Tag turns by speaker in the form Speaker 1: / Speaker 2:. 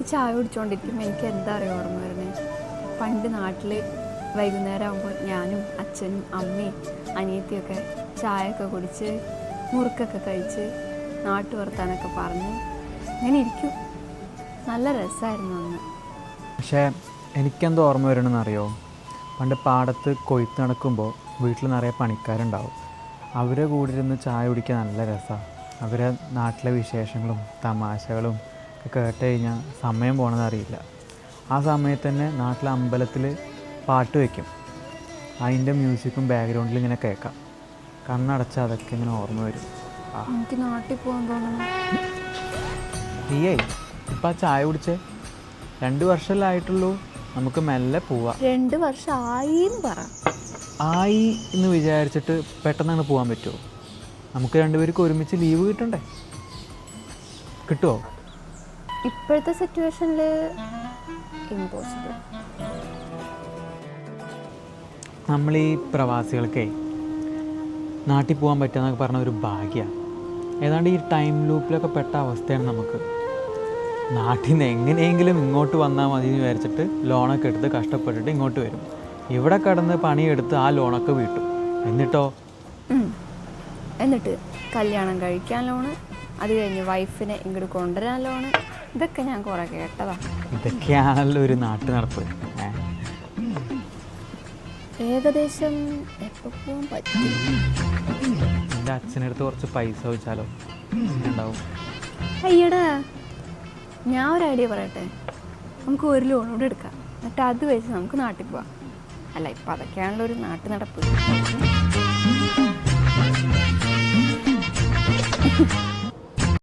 Speaker 1: ഈ ചായ കുടിച്ചുകൊണ്ടിരിക്കുമ്പോൾ എനിക്ക് എന്താ അറിയാം ഓർമ്മ വരുന്നത്? പണ്ട് നാട്ടിൽ വൈകുന്നേരം ആകുമ്പോൾ ഞാനും അച്ഛനും അമ്മയും അനിയത്തിയൊക്കെ ചായയൊക്കെ കുടിച്ച് മുറുക്കൊക്കെ കഴിച്ച് നാട്ടു വർത്താനൊക്കെ പറഞ്ഞ് ഇങ്ങനെ ഇരിക്കും. നല്ല രസമായിരുന്നു അന്ന്.
Speaker 2: പക്ഷേ എനിക്കെന്തോ ഓർമ്മ വരണമെന്ന് അറിയോ പണ്ട് പാടത്ത് കൊയ്ത്ത് നടക്കുമ്പോൾ വീട്ടിൽ നിറയെ പണിക്കാരുണ്ടാവും. അവരെ കൂടെ ഇരുന്ന് ചായ കുടിക്കാൻ നല്ല രസമാണ് അവരെ നാട്ടിലെ വിശേഷങ്ങളും തമാശകളും കേട്ട് കഴിഞ്ഞാൽ സമയം പോണത് അറിയില്ല. ആ സമയത്ത് തന്നെ നാട്ടിലെ അമ്പലത്തിൽ പാട്ട് വയ്ക്കും അതിന്റെ മ്യൂസിക്കും ബാക്ക്ഗ്രൗണ്ടിൽ ഇങ്ങനെ കേൾക്കാം. കണ്ണടച്ചാൽ അതൊക്കെ ഇങ്ങനെ ഓർമ്മ വരും.
Speaker 1: എനിക്ക് നാട്ടിൽ പോകാൻ തോന്നുന്നു
Speaker 2: നീയേ ഇപ്പം ആ ചായ കുടിച്ചേ? രണ്ട് വർഷമല്ലായിട്ടുള്ളൂ നമുക്ക് മെല്ലെ പോവാം.
Speaker 1: രണ്ട് വർഷം ആയിന്ന് പറ.
Speaker 2: ആയി എന്ന് വിചാരിച്ചിട്ട് പെട്ടെന്ന് അങ്ങ് പോകാൻ പറ്റുമോ നമുക്ക് രണ്ടുപേർക്ക് ഒരുമിച്ച് ലീവ് കിട്ടണ്ടേ? കിട്ടുമോ
Speaker 1: ഇപ്പോഴത്തെ സിറ്റുവേഷനിൽ ഇമ്പോസിബിൾ
Speaker 2: നമ്മൾ ഈ പ്രവാസികൾക്കേ നാട്ടിൽ പോകാൻ പറ്റുക പറഞ്ഞ ഒരു ഭാഗ്യമാണ് ഏതാണ്ട് ഈ ടൈം ലൂപ്പിലൊക്കെ പെട്ട അവസ്ഥയാണ് നമുക്ക്. നാട്ടിൽ നിന്ന് എങ്ങനെയെങ്കിലും ഇങ്ങോട്ട് വന്നാൽ മതി എന്ന് വിചാരിച്ചിട്ട് ലോണൊക്കെ എടുത്ത് കഷ്ടപ്പെട്ടിട്ട് ഇങ്ങോട്ട് വരും. ഇവിടെ കിടന്ന് പണിയെടുത്ത് ആ ലോണൊക്കെ വീട്ടും. എന്നിട്ടോ?
Speaker 1: എന്നിട്ട് കല്യാണം കഴിക്കാൻ ലോണ് അത് കഴിഞ്ഞ് വൈഫിനെ ഇങ്ങോട്ട് കൊണ്ടുവരാൻ ലോണ് ഇതൊക്കെ ഞാൻ കുറെ കേട്ടതാ.
Speaker 2: ഇതൊക്കെയാണല്ലോ ഒരു നാട്ടു നടപ്പ്
Speaker 1: ഏകദേശം പോകാൻ പറ്റും?
Speaker 2: എന്റെ അച്ഛനടുത്ത് കുറച്ച് പൈസ വെച്ചാലോ ഉണ്ടാവും
Speaker 1: അയ്യടാ ഞാൻ ഒരു ഐഡിയ പറയട്ടെ? നമുക്ക് ഒരു ലോൺ കൂടെ എടുക്കാം. എന്നിട്ട് അത് വെച്ച് നമുക്ക് നാട്ടിൽ പോവാം. അല്ല ഇപ്പൊ അതൊക്കെയാണല്ലോ ഒരു നാട്ടു നടപ്പ്